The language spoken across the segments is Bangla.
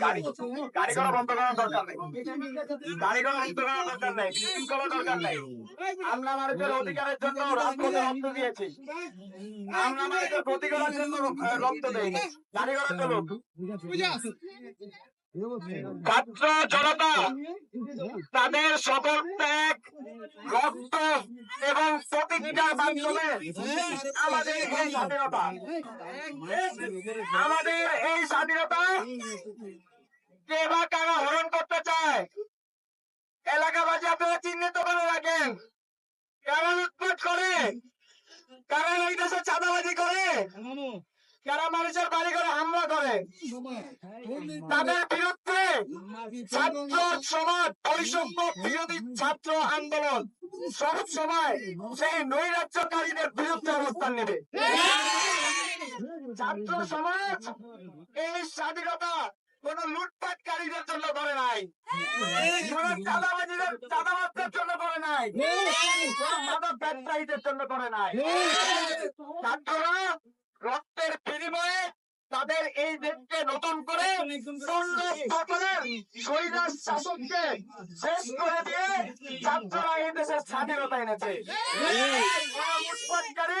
গাড়ি গাড়ি করা বন্ধ করার দরকার নেই। গাড়ি করা বন্ধ করার দরকার নেই। মিছিল করার দরকার নেই। আমরা মানুষের অধিকারের জন্য রাজপথে রক্ত দিয়েছি। আমরা মানুষের ক্ষতি করার জন্য রক্ত দেই গাড়ি করা চলুক। ছাত্র জনতা তাদের সকল ত্যাগ রক্ত এবং প্রতিজ্ঞার মাধ্যমে আমাদের এই স্বাধীনতা আমাদের এই স্বাধীনতা কে কারা হরণ করতে চায়? এলাকাবাসী আপনারা চিহ্নিত করে রাখেন। কারা লুটপাট করে? কারা এই চাঁদাবাজি করে? হামলা করে? তাদের বিরুদ্ধে ছাত্র সমাজ বৈষম্য বিরোধী ছাত্র আন্দোলন সব সময় সেই নৈরাজ্যকারীদের বিরুদ্ধে অবস্থান নেবে। ছাত্র সমাজ এই স্বাধীনতা কোন লুটপাটকারীদের জন্য করে নাই কোন চাঁদাবাজিদের চাঁদাবাজদের জন্য করে নাই কোন মাদক ব্যবসায়ীদের জন্য করে নাই ছাত্ররা রক্তের বিনিময়ে তাদের এই দেশকে নতুন করে পূর্ণ শাসককে শেষ করে দিয়ে ছাত্ররা এই দেশের স্বাধীনতা এনেছে কোন লুটপাটকারী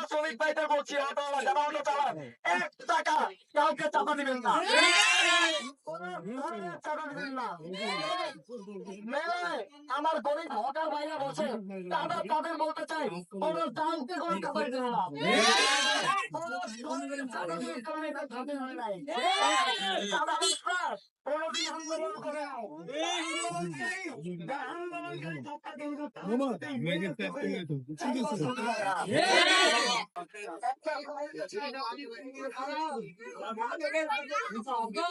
শ্রমিক ভাইদের বলছি অটো চালান এক টাকা কাউকে চাপা দিবেন না। আমার গরিব হকার ভাইরা বসে তারা তাদের বলতে চাই কোন দামকে কোন খাবার দেবে না কোন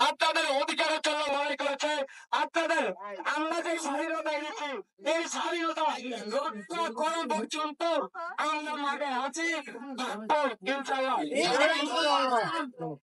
আপনাদের অধিকারের জন্য লড়াই করেছে। আপনাদের আমরা যে স্বাধীনতা এনেছি, এই স্বাধীনতা রক্ষা করা পর্যন্ত আমরা মাঠে আছি।